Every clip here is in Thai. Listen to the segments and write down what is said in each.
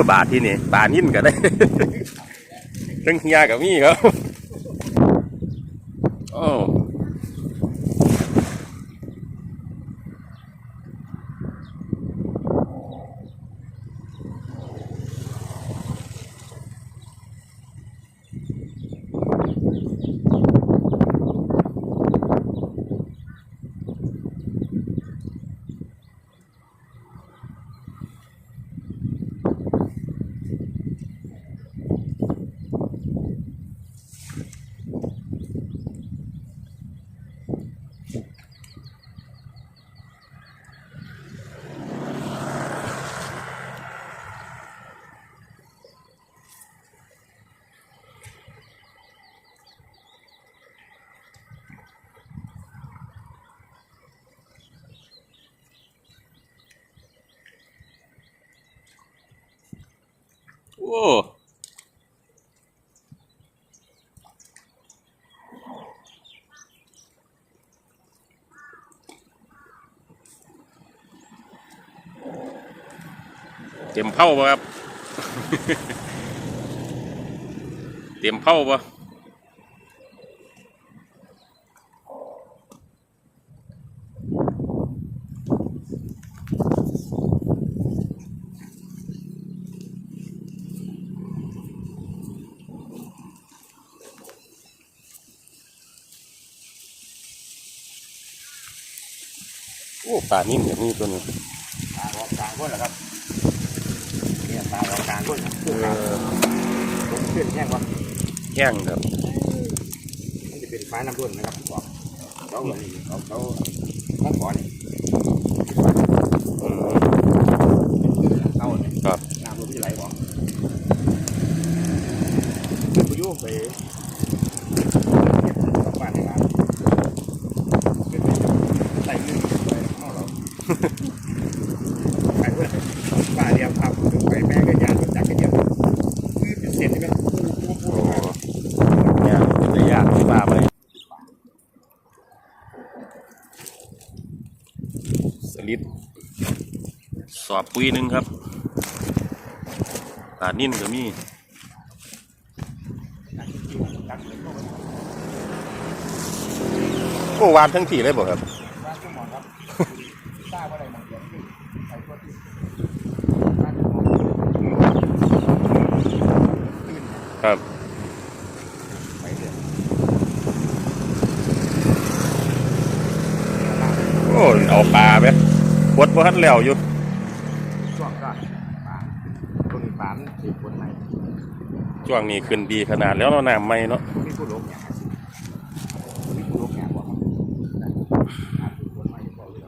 ยบาทที่นี่บาทนิ่นก็ได้ทั้งเฮียกับมี่ครับโอ้ โอ้เต็มเผาปะครับ เต็มเผาปะ อ้ปลานิ่มอย่างนี้ตัวนี้ตาออกกลางก้นเหรอครับเนี่ยตาออกกลางก้นนะขึ้นเอมาอผมขึ้นแห้งวะแห้งครับมันจะเป็นฟ้าน้ำด้วนนะครับที่บอกเขาเหมือนเขาเขาข้องขอนี่ อืม เอาเนี่ย ครับ น้ำมันไม่ไหลบอกขึ้นไปยุ่งไปกลับบ้านในบ้านขึ้นไปใส่เงินไปเข้าเราไปเพื่อนป่าเดียวพับไปแม่ก็ยานจักรก็เดียวคือเป็นเศษใช่ไหม โอ้เนี่ยเป็นระยะที่ปลาไป สลิด สอบปุยหนึ่งครับปลานิ่นก็มีโอ้วานทั้งทีเลยบอกครับครับทราบว่าอะไรหมอนเดียวที่ใส่ตัวที่ร้านเครับไปเรื่อยโอ้เอาปลาไป ปวดบ่ทันแล้วอยู่ช่วงก็ปานตัวนี้ปานถือคนใหม่ช่วงนี้ขึ้นดีขนาดแล้วเนาะน้ำไม่เนาะ มีผู้ลงอย่างสิมีผู้ลงอย่างบอกครับอาจถือคนใหม่บอกเลย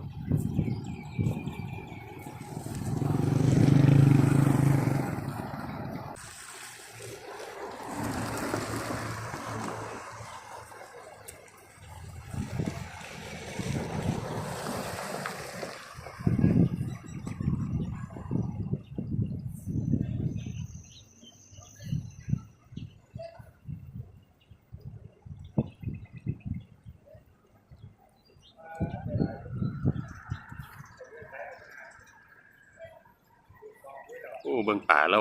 โอ้ เบิ่งป่าเรา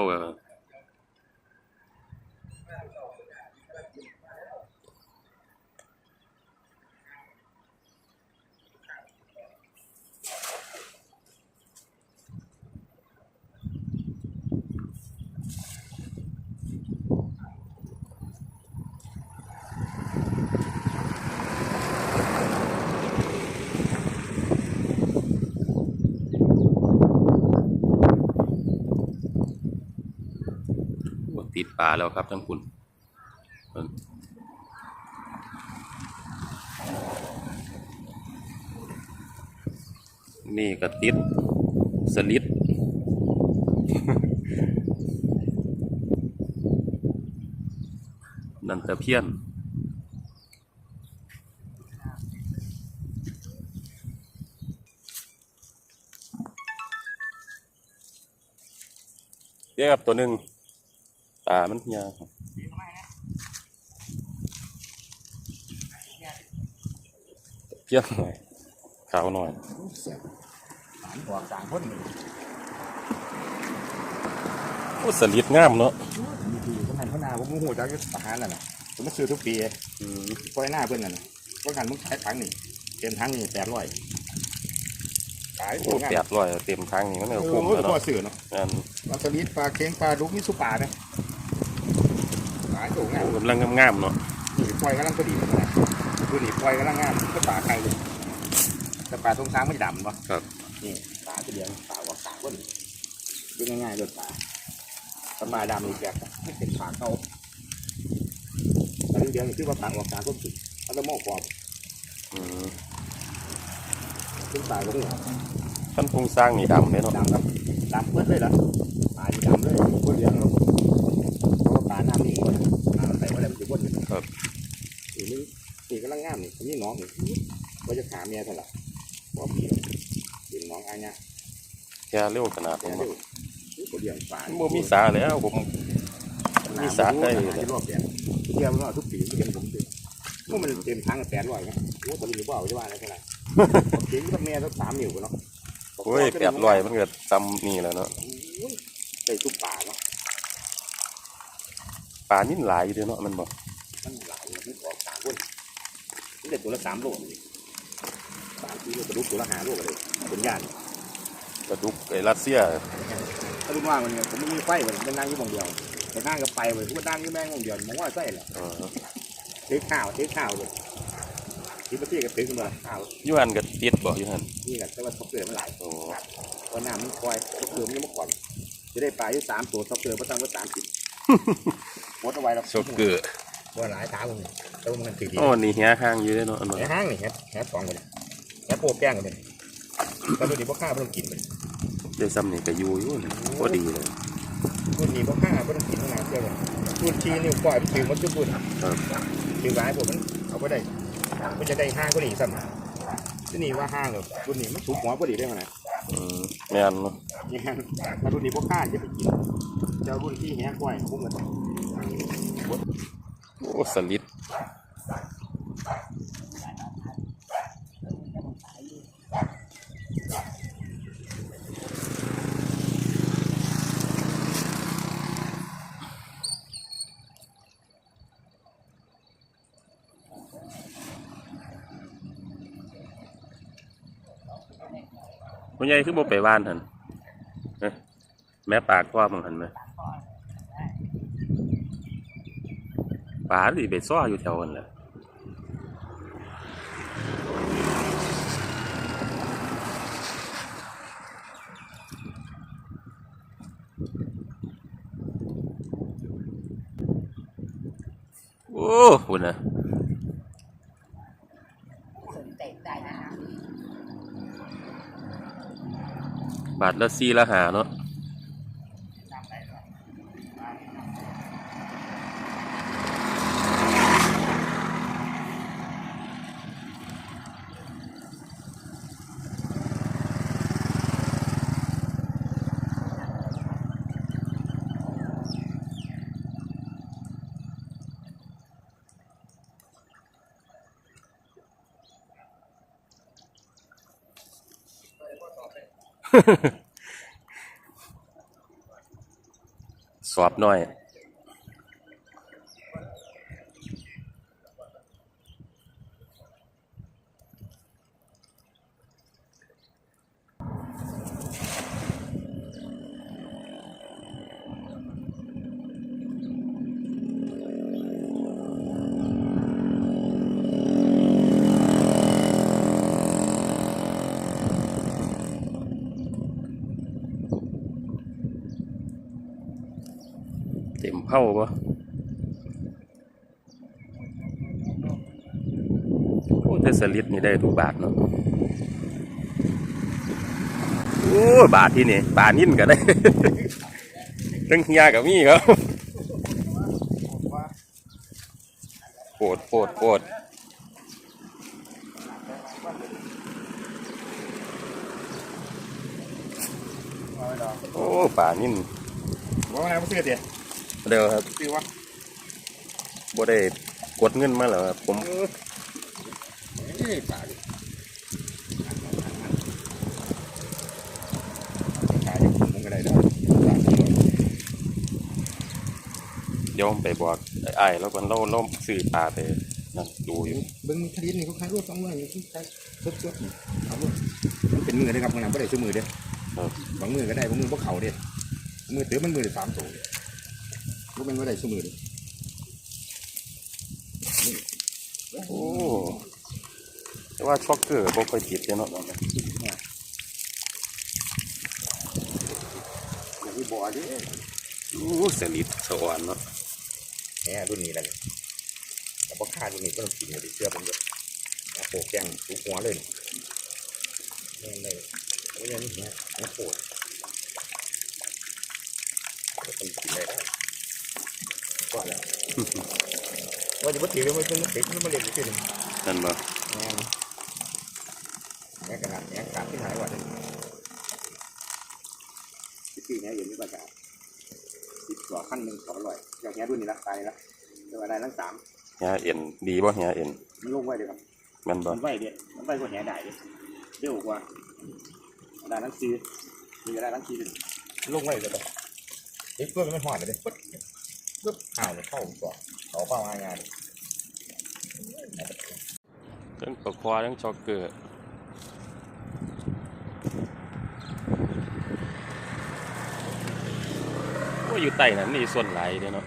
ป่าแล้วครับทั้งคุณนี่ก็ติดสลิดนันตะเพียนเรียกับตัวหนึ่ง ตามันยาวครับเพี้ยนหน่อยขาวหน่อยเสียบหลานหัวกลางพ้นเลยโอ้สลิดงามเนาะมีดีขนาดขนาดผมโมโหจากทหารน่ะนะผมมาซื้อทุกปีอืมปล่อยหน้าเพื่อนน่ะนะว่ากันมึงขายถังนี่เต็มถังนี่แปดร้อยขายโอ้โอ้งามแปดร้อยเต็มทางนี่มันเอก็อคุ้มโอ้ยแล้วพ่อเนาะสื่อเนาะอันปลาสลิดปลาเค็งปลาดุกมิสุปลาเนี่ย ขายโอ้งามกำลังงามๆเนาะนี่ปล่อยกำลังพอดีนะดูนี่ปล่อยกำลังงามก็ปลาไข่เลยแต่ปลาตรงทางไม่ดำปะครับนี่ปลาจะเลี้ยงปลาว่าปลาก้นดูง่ายๆเลยปลาปลาดำนี่แกไม่เป็นปลาเขาปลาเลี้ยงนี่คือว่าปลาออกปลาก้นสุดปลาตะโมกกรอบอืมขึ้นปลาก็หัวท่านพุงสร้างนี่ดำเลยเนาะดำครับดำเพื่อนเลยล่ะปลาที่ดำเลยก้นเลี้ยงเนาะเพราะว่าปลาน้ำนี่ก้นปลาใส่ไว้แล้วมันจะก้นอยู่ ครับ นี่นี่นี่กำลังงาม นี่นี่น้องนี่ว่าจะขาเมียเท่าไหร่พอปีเป็นน้องอาญะแค่เร็วขนาดแค่นี้เดีเนาะยวนี่ก็เลี้ยงปลาบ่มีสาแล้วผมมีสระได้เลยที่รอบเดียวเที่ยวมันทุกปีไม่เห็นผมเลยว่ามันเต็มทางกับแปดร้อยนะโอ้ตอนนี้บ่าวจะว่าอะไรเท่าไหร่เก่งกับแม่ต้องสามนิ้วกันเนาะโอ้ยแปดร้อยมันก็ซ้ำนี่แหล้วเนาะได้ทุกป่าเนาะปลานิ่นหลายอยู่เด้อเนาะมันบอก มันหลายมันออกสามคนมันได้ ตัวละสามโลนี่สามทีโลกระดูกตัวละห้าโลกันเลยเป็นญาติกระดุกไอ้รัสเซียถ้าลุงว่ามันเนี่ยผมไม่มีไฟมันเป็นนั่งอยู่วงเดียวแต่นั่งก็ไปเลยผมก็นั่งอยู่แม่งวงเดียวมองว่าไส้แหละเออเทข้าวเทข้าวเลยที่ประเทศก็ถึงขึ้นมาข้าวอยูหันก็ติดบ่อยูหันนี่กันแต่ว่าท็อปเกลือมันหลายโอ้ว่าน้ำมันคอยท็อปเกลือมันยังไม่ก่อน จะได้ปลาอยู่สามตัวท็อปเกลือก็ตั้งไว้สามสิบหมดเอาไว้แล้ว โชคเกอ ร์ว่าหลายตาผมแต่ว่ามันถือดีโอ้นี่เฮียห้างอยู่เด้อเนาะอันนั้นแหห้างนี่แหแหสองเลยแหโปแป้งกันเลยแต่ดูดิพวกข้าไม่ต้องกินเลยเดี๋ยวซ้ำนี่ก็อยู่อยู่นี่พอดีเลยรุ่นนี้พวกข้าไม่ต้องกินขนาดเดียวเลยรุ่นชีนิ้วก้อยมันถือมันจุดบุญครับถือร้ายผมมันเอาไปได้มันจะได้ห้างก็ดีซ้ำที่นี่ว่าห้างเลยรุ่นนี้มันถูกหัวก็ดีได้ขนาดอืมแม่นเนาะนี่ฮะมารุ่นนี้พวกข้าจะไปกินเจ้ารุ่นที่แหก้อยคุ้มกัน โอ้สลิดพ่อใหญ่คือบ่ไปบ้านหันแม่ปากว่ามึงหันไหม ปลาดิไปซ้ออยู่แถวนั้นแหละโอ้คุณนะสนใจได้นะบาทละสี่ละหาเนาะ สอบหน่อย เต็มเผาปะโอ้แต่สลิดนี่ได้ทุกบาทเนาะโอ้บาทที่นี่บาทนิ่นก็ได้ทั้งเฮียกับมี่ครับโปวดโปวดโปวดโอ้บานิ่นว่าไงมาซื้อเดี๋ยว เดี๋ยวครับซื้อวะบ่ได้กดเงินมาแล้วครับ ผมเออเอ้ยปลาดิขายอย่างผมก็ได้เด้อปลาที่เดี๋ยวผมไปบอกไอ้ายแล้วกันเราเราซื้อปลาไปนั่นดูอยู่เบิ้งคดีนี่เขาขายรวดสองมือนี่ที่ขายสดๆนี่เอาลูกมันเป็นมือเลยครับมันนำไม่ได้ซื้อมือเด้ครับบางมือก็ได้บางมือพวกเขาเด้มือเต๋อมันมือได้สามตัว พวกมันไม่ได้ซื้อมือเด้โอ้แต่ว่าช็อกเกอร์บ่ค่อยติดเด้เนาะอย่างที่บอกเด้โอ้สลิดสวรรค์เนาะแหมรุ่นนี้แหละแต่พวกข้ารุ่นนี้ก็ต้องกินเลยเชื่อผมเด้นะโปกแกงทุกหัวเลยแม่นเลยโอ้ยนี่เนี่ยเนี่ยโปดคนกินได้ ได้ก็แล้วว่าจะมาถือมันเป็นติดมันมาเล่นอยู่ที่นี่นั่นบ่แม่นแม่กระดาษแม่กระดาษที่หายว่าจะที่ปีนี้อยู่ที่ประกาศติดต่อขั้นหนึ่งสองร้อยอย่างเงี้ยรุ่นนี้ละตายละเดี๋ยวอะไรทั้งสามแหเอ็นดีบ่แหเอ็นมันลงไว้เลยครับแม่นบ่มันไว้เดียมันไว้กว่าแหได้เลยเร็วกว่าได้ทั้งซีมีได้ทั้งซีลงไว้เลยครับเฮ้ยเพื่อนมันหอดเลยปึ๊บ ปึ๊บข่าวมันเข้าก่อนเขาเข้างานเทั้งปลาควาทั้งช็อกเกอร์โอ้อยู่ไต่นั้นนี่ส่วนไหลเนาะ